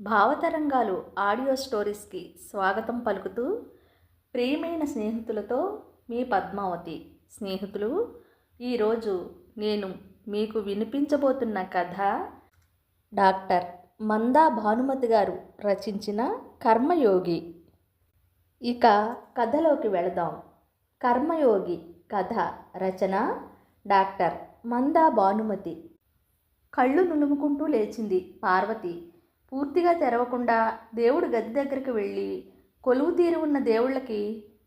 భావతరంగాలు audio స్టోరీస్కి స్వాగతం పలుకుతూ ప్రియమైన స్నేహితులతో మీ పద్మావతి. స్నేహితులు ఈరోజు నేను మీకు వినిపించబోతున్న కథ డాక్టర్ మందా భానుమతి గారు రచించిన కర్మయోగి. ఇక కథలోకి వెళదాం. కర్మయోగి కథ రచన డాక్టర్ మందా భానుమతి. కళ్ళు నులుముకుంటూ లేచింది పార్వతి. పూర్తిగా తెరవకుండా దేవుడు గది దగ్గరికి వెళ్ళి కొలువు తీరి ఉన్న దేవుళ్ళకి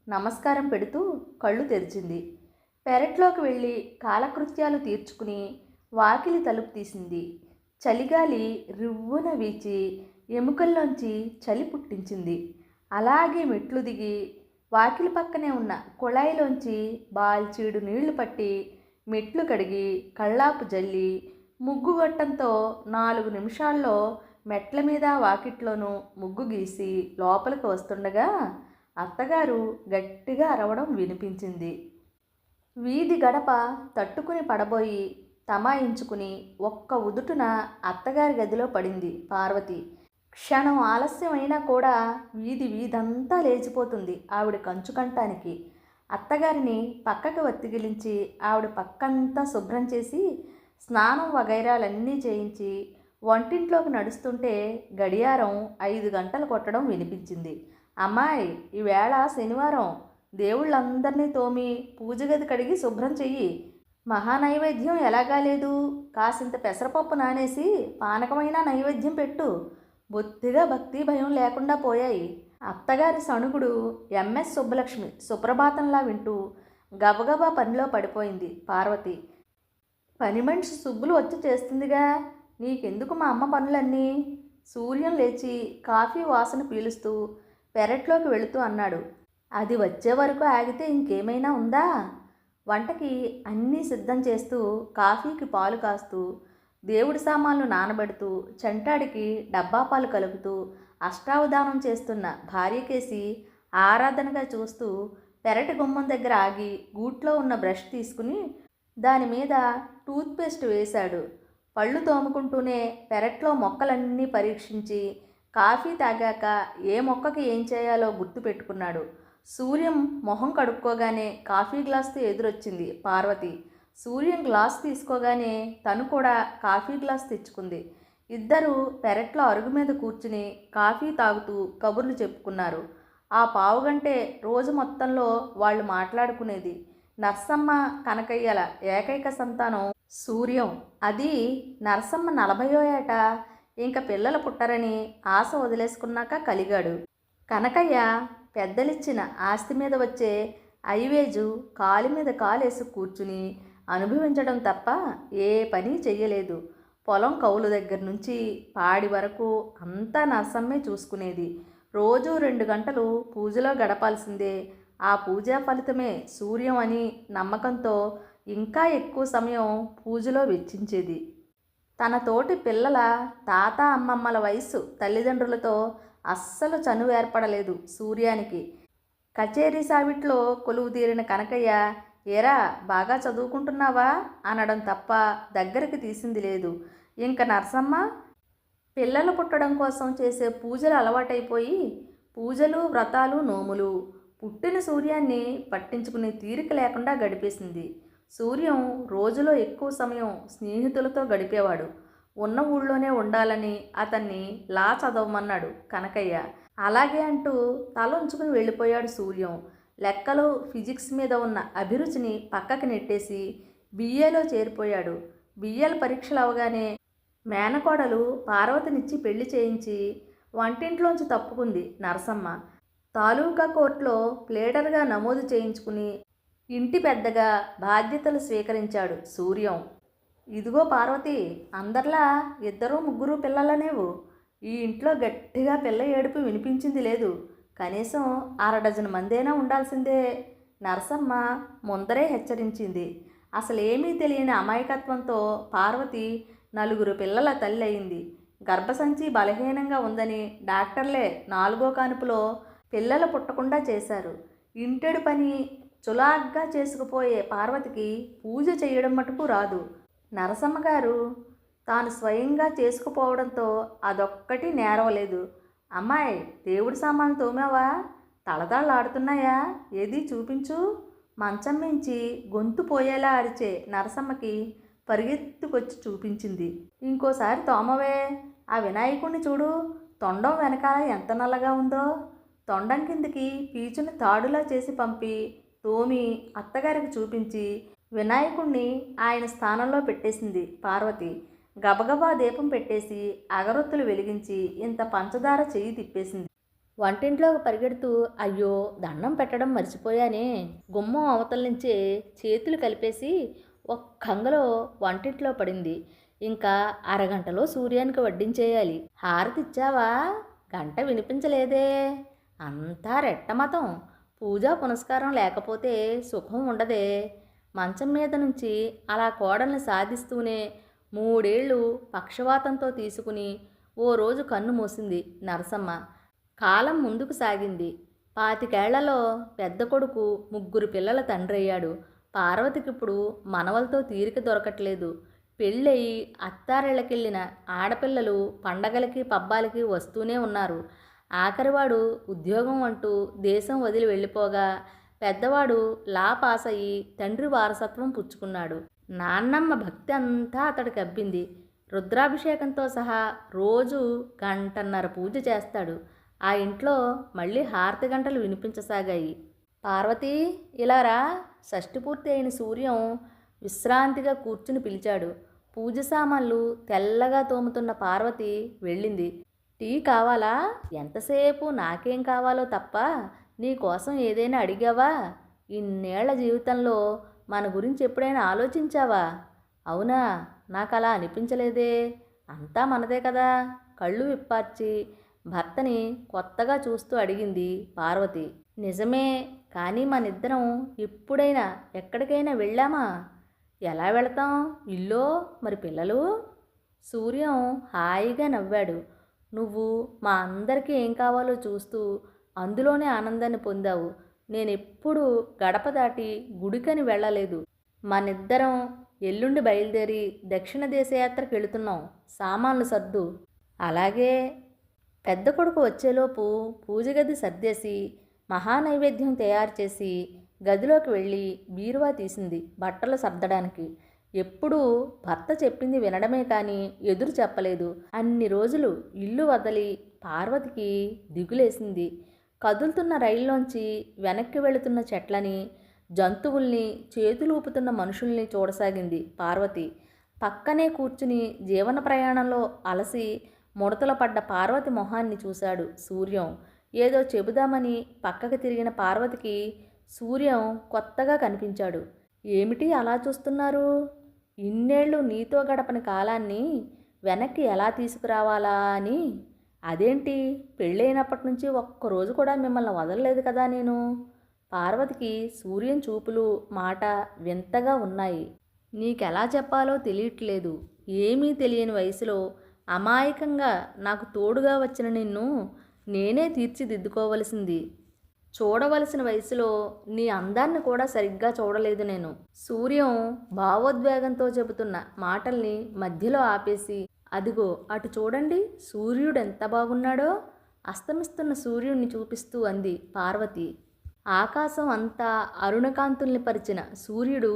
నమస్కారం పెడుతూ కళ్ళు తెరిచింది. పెరట్లోకి వెళ్ళి కాలకృత్యాలు తీర్చుకుని వాకిలి తలుపు తీసింది. చలిగాలి రివ్వున వీచి ఎముకల్లోంచి చలి పుట్టించింది. అలాగే మెట్లు దిగి వాకిలి పక్కనే ఉన్న కుళాయిలోంచి బాల్చీడు నీళ్ళు పట్టి మెట్లు కడిగి కళ్ళాపు జల్లి ముగ్గు గొట్టంతో నాలుగు నిమిషాల్లో మెట్ల మీద వాకిట్లోనూ ముగ్గు గీసి లోపలికి వస్తుండగా అత్తగారు గట్టిగా అరవడం వినిపించింది. వీధి గడప తట్టుకుని పడబోయి తమాయించుకుని ఒక్క ఉదుటున అత్తగారి గదిలో పడింది పార్వతి. క్షణం ఆలస్యమైనా కూడా వీధి వీధంతా లేచిపోతుంది ఆవిడ కంచుకంటానికి అత్తగారిని పక్కకు వత్తిగిలించి ఆవిడ పక్కంతా శుభ్రం చేసి స్నానం వగైరాలన్నీ చేయించి వంటింట్లోకి నడుస్తుంటే గడియారం ఐదు గంటలు కొట్టడం వినిపించింది. అమ్మాయి ఈవేళ శనివారం. దేవుళ్ళందరినీ తోమి పూజ గది కడిగి శుభ్రం చెయ్యి. మహానైవేద్యం ఎలాగా లేదు? కాసింత పెసరపప్పు నానేసి పానకమైన నైవేద్యం పెట్టు. బొత్తిగా భక్తి భయం లేకుండా పోయాయి. అత్తగారి సణుగుడు ఎంఎస్ సుబ్బలక్ష్మి సుప్రభాతంలా వింటూ గబగబా పనిలో పడిపోయింది పార్వతి. పని మనిషి సుబ్బులు వచ్చి చేస్తుందిగా. నీకెందుకు మా అమ్మ పనులన్నీ? సూర్యం లేచి కాఫీ వాసన పీలుస్తూ పెరట్లోకి వెళుతూ అన్నాడు. అది వచ్చే వరకు ఆగితే ఇంకేమైనా ఉందా? వంటకి అన్నీ సిద్ధం చేస్తూ కాఫీకి పాలు కాస్తూ దేవుడి సామాన్లు నానబెడుతూ చెంటాడికి డబ్బా పాలు కలుపుతూ అష్టావధానం చేస్తున్న భార్యకేసి ఆరాధనగా చూస్తూ పెరటి గుమ్మం దగ్గర ఆగి గూట్లో ఉన్న బ్రష్ తీసుకుని దాని మీద టూత్పేస్ట్ వేశాడు. పళ్ళు తోముకుంటూనే పెరట్లో మొక్కలన్నీ పరీక్షించి కాఫీ తాగాక ఏ మొక్కకి ఏం చేయాలో గుర్తు పెట్టుకున్నాడు. సూర్యం మొహం కడుక్కోగానే కాఫీ గ్లాస్తో ఎదురొచ్చింది పార్వతి. సూర్యం గ్లాస్ తీసుకోగానే తను కూడా కాఫీ గ్లాస్ తెచ్చుకుంది. ఇద్దరు పెరట్లో అరుగు మీద కూర్చుని కాఫీ తాగుతూ కబుర్లు చెప్పుకున్నారు. ఆ పావుగంటే రోజు మొత్తంలో వాళ్ళు మాట్లాడుకునేది నర్సమ్మ కనకయ్యల ఏకైక సంతానం సూర్యం అది నరసమ్మ నలభయో ఏట. ఇంక పిల్లలు పుట్టరని ఆశ వదిలేసుకున్నాక కలిగాడు. కనకయ్య పెద్దలిచ్చిన ఆస్తి మీద వచ్చే ఐవేజు కాలు మీద కాలేసి కూర్చుని అనుభవించడం తప్ప ఏ పని చెయ్యలేదు. పొలం కౌలు దగ్గర నుంచి పాడి వరకు అంతా నరసమ్మే చూసుకునేది. రోజు రెండు గంటలు పూజలో గడపాల్సిందే. ఆ పూజా ఫలితమే సూర్యం అని నమ్మకంతో ఇంకా ఎక్కువ సమయం పూజలో వెచ్చించేది. తన తోటి పిల్లల తాత అమ్మమ్మల వయస్సు తల్లిదండ్రులతో అస్సలు చనువు ఏర్పడలేదు సూర్యానికి. కచేరీ సావిట్లో కొలువు తీరిన కనకయ్య ఏరా బాగా చదువుకుంటున్నావా? అనడం తప్ప దగ్గరికి తీసింది లేదు. ఇంక నర్సమ్మ పిల్లలు పుట్టడం కోసం చేసే పూజలు అలవాటైపోయి పూజలు వ్రతాలు నోములు. పుట్టిన సూర్యాన్ని పట్టించుకునే తీరిక లేకుండా గడిపేసింది. సూర్యం రోజులో ఎక్కువ సమయం స్నేహితులతో గడిపేవాడు. ఉన్న ఊళ్ళోనే ఉండాలని అతన్ని లా చదవమన్నాడు కనకయ్య. అలాగే అంటూ తల ఉంచుకుని వెళ్ళిపోయాడు సూర్యం. లెక్కలు ఫిజిక్స్ మీద ఉన్న అభిరుచిని పక్కకి నెట్టేసి బిఏలో చేరిపోయాడు. బిఏల పరీక్షలు అవగానే మేనకోడలు పార్వతినిచ్చి పెళ్ళి చేయించి వంటింట్లోంచి తప్పుకుంది నరసమ్మ. తాలూకా కోర్టులో ప్లేడర్గా నమోదు చేయించుకుని ఇంటి పెద్దగా బాధ్యతలు స్వీకరించాడు సూర్యం. ఇదిగో పార్వతి అందరిలా ఇద్దరు ముగ్గురు పిల్లలనేవు. ఈ ఇంట్లో గట్టిగా పిల్ల ఏడుపు వినిపించింది లేదు. కనీసం అర డజన్ మందైనా ఉండాల్సిందే. నరసమ్మ ముందరే హెచ్చరించింది. అసలేమీ తెలియని అమాయకత్వంతో పార్వతి నలుగురు పిల్లల తల్లి అయింది. గర్భసంచి బలహీనంగా ఉందని డాక్టర్లే నాలుగో కానుపులో పిల్లలు పుట్టకుండా చేశారు. ఇంటెడు పని చులాగ్గా చేసుకుపోయే పార్వతికి పూజ చేయడం మటుకు రాదు. నరసమ్మ గారు తాను స్వయంగా చేసుకుపోవడంతో అదొక్కటి నేరవలేదు. అమ్మాయి దేవుడి సామాన్లు తోమావా? తలదాళ్ళాడుతున్నాయా ఏది చూపించు? మంచం మించి గొంతు పోయేలా అరిచే నరసమ్మకి పరిగెత్తుకొచ్చి చూపించింది. ఇంకోసారి తోమవే. ఆ వినాయకుడిని చూడు. తొండం వెనకాల ఎంత నల్లగా ఉందో. తొండం కిందికి పీచుని తాడులా చేసి పంపి టోమి అత్తగారికి చూపించి వినాయకుణ్ణి ఆయన స్థానంలో పెట్టేసింది పార్వతి. గబగబా దీపం పెట్టేసి అగరొత్తులు వెలిగించి ఇంత పంచదార చెయ్యి తిప్పేసింది. వంటింట్లోకి పరిగెడుతూ అయ్యో దండం పెట్టడం మర్చిపోయానే. గుమ్మం అవతల నుంచే చేతులు కలిపేసి ఒక్కంగలో వంటింట్లో పడింది. ఇంకా అరగంటలో సూర్యానికి వడ్డించేయాలి. హారతి ఇచ్చావా గంట వినిపించలేదే. అంతా రెట్టమతం. పూజా పునస్కారం లేకపోతే సుఖం ఉండదే. మంచం మీద నుంచి అలా కోడల్ని సాధిస్తూనే మూడేళ్ళు పక్షవాతంతో తీసుకుని ఓ రోజు కన్ను మూసింది నరసమ్మ. కాలం ముందుకు సాగింది. పాతికేళ్ళలో పెద్ద కొడుకు ముగ్గురు పిల్లల తండ్రి అయ్యాడు. పార్వతికిప్పుడు మనవలతో తీరిక దొరకట్లేదు. పెళ్ళయి అత్తారిళ్ళకెళ్ళిన ఆడపిల్లలు పండగలకి పబ్బాలకి వస్తూనే ఉన్నారు. ఆఖరివాడు ఉద్యోగం అంటూ దేశం వదిలి వెళ్ళిపోగా పెద్దవాడు లా పాస్ అయ్యి తండ్రి వారసత్వం పుచ్చుకున్నాడు. నాన్నమ్మ భక్తి అంతా అతడికి అబ్బింది. రుద్రాభిషేకంతో సహా రోజు గంటన్నర పూజ చేస్తాడు. ఆ ఇంట్లో మళ్ళీ హారతి గంటలు వినిపించసాగాయి. పార్వతి ఇలారా షష్టి పూర్తి అయిన సూర్యం విశ్రాంతిగా కూర్చుని పిలిచాడు. పూజ సామాన్లు తెల్లగా తోముతున్న పార్వతి వెళ్ళింది. టీ కావాలా? ఎంతసేపు నాకేం కావాలో తప్ప నీ కోసం ఏదైనా అడిగావా? ఇన్నేళ్ళ జీవితంలో మన గురించి ఎప్పుడైనా ఆలోచించావా? అవునా నాకు అలా అనిపించలేదే. అంతా మనదే కదా. కళ్ళు విప్పార్చి భర్తని కొత్తగా చూస్తూ అడిగింది పార్వతి. నిజమే కానీ మనిద్దరం ఎప్పుడైనా ఎక్కడికైనా వెళ్ళామా? ఎలా వెళతాం? ఇల్లో? మరి పిల్లలు? సూర్యం హాయిగా నవ్వాడు. నువ్వు మా అందరికీ ఏం కావాలో చూస్తూ అందులోనే ఆనందాన్ని పొందావు. నేనెప్పుడూ గడప దాటి గుడికని వెళ్ళలేదు. మనిద్దరం ఎల్లుండి బయలుదేరి దక్షిణ దేశయాత్రకు వెళుతున్నాం. సామాన్లు సర్దు. అలాగే పెద్ద కొడుకు వచ్చేలోపు పూజ గది సర్దేసి మహానైవేద్యం తయారు చేసి గదిలోకి వెళ్ళి బీరువా తీసింది బట్టలు సర్దడానికి. ఎప్పుడూ భర్త చెప్పింది వినడమే కానీ ఎదురు చెప్పలేదు. అన్ని రోజులు ఇల్లు వదలి పార్వతికి దిగులేసింది. కదులుతున్న రైల్లోంచి వెనక్కి వెళుతున్న చెట్లని జంతువుల్ని చేతులూపుతున్న మనుషుల్ని చూడసాగింది పార్వతి. పక్కనే కూర్చుని జీవన ప్రయాణంలో అలసి ముడతల పడ్డ పార్వతి మొహాన్ని చూశాడు సూర్యం. ఏదో చెబుదామని పక్కకి తిరిగిన పార్వతికి సూర్యం కొత్తగా కనిపించాడు. ఏమిటి అలా చూస్తున్నారు? ఇన్నేళ్ళు నీతో గడపని కాలాన్ని వెనక్కి ఎలా తీసుకురావాలా అని? అదేంటి? పెళ్ళైనప్పటి నుంచి ఒక్కరోజు కూడా మిమ్మల్ని వదలలేదు కదా నేను? పార్వతికి సూర్యం చూపులు మాట వింతగా ఉన్నాయి. నీకెలా చెప్పాలో తెలియట్లేదు. ఏమీ తెలియని వయసులో అమాయకంగా నాకు తోడుగా వచ్చిన నిన్ను నేనే తీర్చిదిద్దుకోవలసింది. చూడవలసిన వయసులో నీ అందాన్ని కూడా సరిగ్గా చూడలేదు నేను. సూర్యం భావోద్వేగంతో చెబుతున్న మాటల్ని మధ్యలో ఆపేసి అదిగో అటు చూడండి సూర్యుడు ఎంత బాగున్నాడో అస్తమిస్తున్న సూర్యుడిని చూపిస్తూ అంది పార్వతి. ఆకాశం అంతా అరుణకాంతుల్ని పరిచిన సూర్యుడు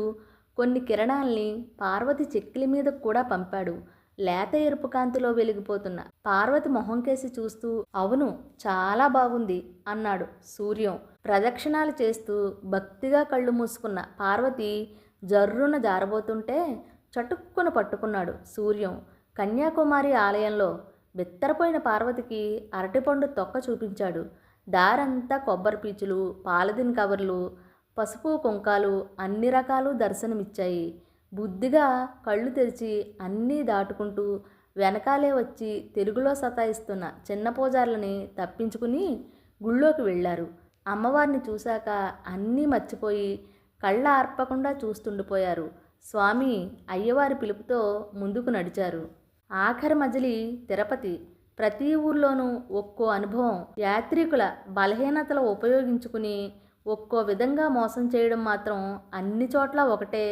కొన్ని కిరణాల్ని పార్వతి చెక్కిలి మీద కూడా పంపాడు. లేత ఎరుపు కాంతిలో వెలిగిపోతున్న పార్వతి మొహం కేసి చూస్తూ అవును చాలా బాగుంది అన్నాడు సూర్యం. ప్రదక్షిణాలు చేస్తూ భక్తిగా కళ్ళు మూసుకున్న పార్వతి జర్రున జారబోతుంటే చటుక్కున పట్టుకున్నాడు సూర్యం. కన్యాకుమారి ఆలయంలో బిత్తరపోయిన పార్వతికి అరటిపండు తొక్క చూపించాడు. దారంతా కొబ్బరి పీచులు పాలదిన్ కవర్లు పసుపు కుంకాలు అన్ని రకాలు దర్శనమిచ్చాయి. బుద్ధిగా కళ్ళు తెరిచి అన్నీ దాటుకుంటూ వెనకాలే వచ్చి తెలుగులో సతాయిస్తున్న చిన్న పూజార్లని తప్పించుకుని గుళ్ళోకి వెళ్ళారు. అమ్మవారిని చూశాక అన్నీ మర్చిపోయి కళ్ళ ఆర్పకుండా చూస్తుండిపోయారు. స్వామి అయ్యవారి పిలుపుతో ముందుకు నడిచారు. ఆఖరి మజిలి తిరుపతి. ప్రతి ఊర్లోనూ ఒక్కో అనుభవం. యాత్రికుల బలహీనతలు ఉపయోగించుకుని ఒక్కో విధంగా మోసం చేయడం మాత్రం అన్ని చోట్ల ఒకటే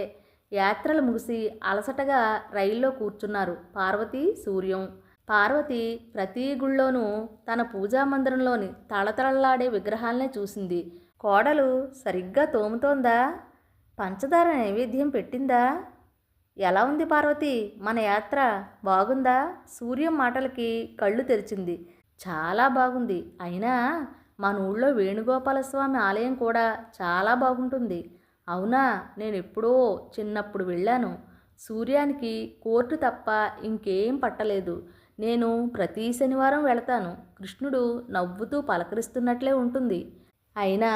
యాత్రలు ముగిసి అలసటగా రైల్లో కూర్చున్నారు పార్వతి సూర్యం. పార్వతి ప్రతి గుళ్ళోనూ తన పూజా మందిరంలోని తళతళలాడే విగ్రహాలనే చూసింది. కోడలు సరిగ్గా తోముతోందా? పంచదార నైవేద్యం పెట్టిందా? ఎలా ఉంది పార్వతి? మన యాత్ర బాగుందా? సూర్యం మాటలకి కళ్ళు తెరిచింది. చాలా బాగుంది. అయినా మన ఊళ్ళో వేణుగోపాలస్వామి ఆలయం కూడా చాలా బాగుంటుంది. అవునా? నేను ఎప్పుడో చిన్నప్పుడు వెళ్ళాను. సూర్యానికి కోర్టు తప్ప ఇంకేం పట్టలేదు. నేను ప్రతి శనివారం వెళతాను. కృష్ణుడు నవ్వుతూ పలకరిస్తున్నట్లే ఉంటుంది. అయినా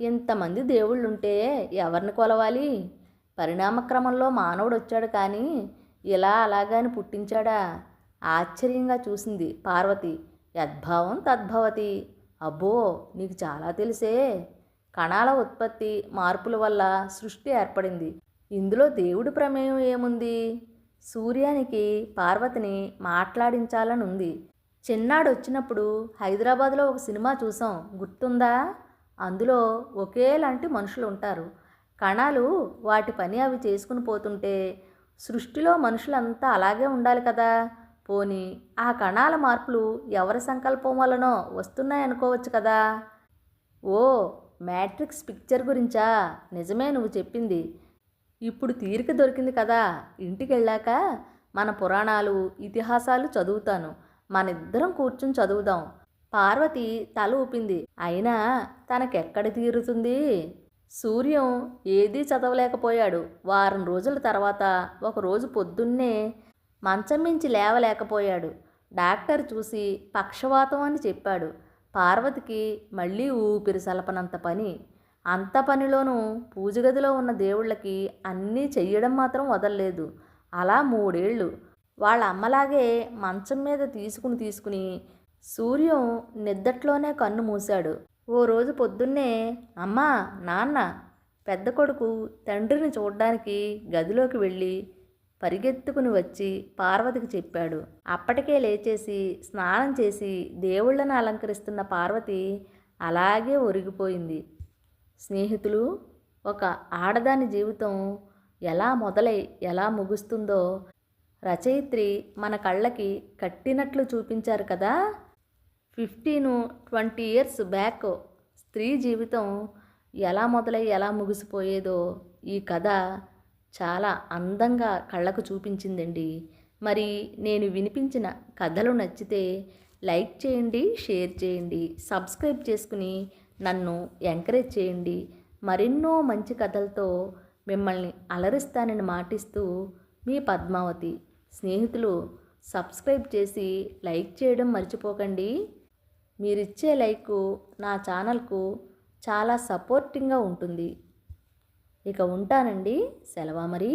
ఇంతమంది దేవుళ్ళుంటే ఎవరిని కొలవాలి? పరిణామక్రమంలో మానవుడు వచ్చాడు కానీ ఇలా అలాగాని పుట్టించాడా? ఆశ్చర్యంగా చూసింది పార్వతి. యద్భావం తద్భవతి. అబ్బో నీకు చాలా తెలిసే. కణాల ఉత్పత్తి మార్పుల వల్ల సృష్టి ఏర్పడింది. ఇందులో దేవుడి ప్రమేయం ఏముంది? సూర్యానికి పార్వతిని మాట్లాడించాలని ఉంది చిన్నాడు వచ్చినప్పుడు హైదరాబాద్లో ఒక సినిమా చూసాం. గుర్తుందా? అందులో ఒకేలాంటి మనుషులు ఉంటారు. కణాలు వాటి పని అవి చేసుకుని పోతుంటే సృష్టిలో మనుషులంతా అలాగే ఉండాలి కదా? పోని ఆ కణాల మార్పులు ఎవరి సంకల్పం వలనో వస్తున్నాయనుకోవచ్చు కదా? ఓ మ్యాట్రిక్స్ పిక్చర్ గురించా? నిజమే నువ్వు చెప్పింది. ఇప్పుడు తీరిక దొరికింది కదా. ఇంటికి వెళ్ళాక మన పురాణాలు ఇతిహాసాలు చదువుతాను. మనిద్దరం కూర్చుని చదువుదాం. పార్వతి తల ఊపింది. అయినా తనకెక్కడ తీరుతుంది? సూర్యం ఏదీ చదవలేకపోయాడు. వారం రోజుల తర్వాత ఒకరోజు పొద్దున్నే మంచం మించి లేవలేకపోయాడు. డాక్టర్ చూసి పక్షవాతం అని చెప్పాడు. పార్వతికి మళ్ళీ ఊపిరి సలపనంత పని. అంత పనిలోనూ పూజగదిలో ఉన్న దేవుళ్ళకి అన్నీ చెయ్యడం మాత్రం వదలలేదు. అలా మూడేళ్ళు. వాళ్ళ అమ్మలాగే మంచం మీద తీసుకుని తీసుకుని సూర్యం నిద్దట్లోనే కన్ను మూశాడు. ఓ రోజు పొద్దున్నే అమ్మా నాన్న పెద్ద కొడుకు తండ్రిని చూడ్డానికి గదిలోకి వెళ్ళి పరిగెత్తుకుని వచ్చి పార్వతికి చెప్పాడు. అప్పటికే లేచేసి స్నానం చేసి దేవుళ్ళని అలంకరిస్తున్న పార్వతి అలాగే ఒరిగిపోయింది. స్నేహితులు ఒక ఆడదాని జీవితం ఎలా మొదలై ఎలా ముగుస్తుందో రచయిత్రి మన కళ్ళకి కట్టినట్లు చూపించారు కదా. ఫిఫ్టీను ట్వంటీ ఇయర్స్ బ్యాక్ స్త్రీ జీవితం ఎలా మొదలై ఎలా ముగిసిపోయేదో ఈ కథ చాలా అందంగా కళ్ళకు చూపించిందండి. మరి నేను వినిపించిన కథలు నచ్చితే లైక్ చేయండి షేర్ చేయండి సబ్స్క్రైబ్ చేసుకుని నన్ను ఎంకరేజ్ చేయండి. మరెన్నో మంచి కథలతో మిమ్మల్ని అలరిస్తానని మాటిస్తూ మీ పద్మావతి స్నేహితులు సబ్స్క్రైబ్ చేసి లైక్ చేయడం మర్చిపోకండి. మీరిచ్చే లైక్ నా ఛానల్కు చాలా సపోర్టింగ్గా ఉంటుంది. ఇక ఉంటానండి. సెలవా మరి?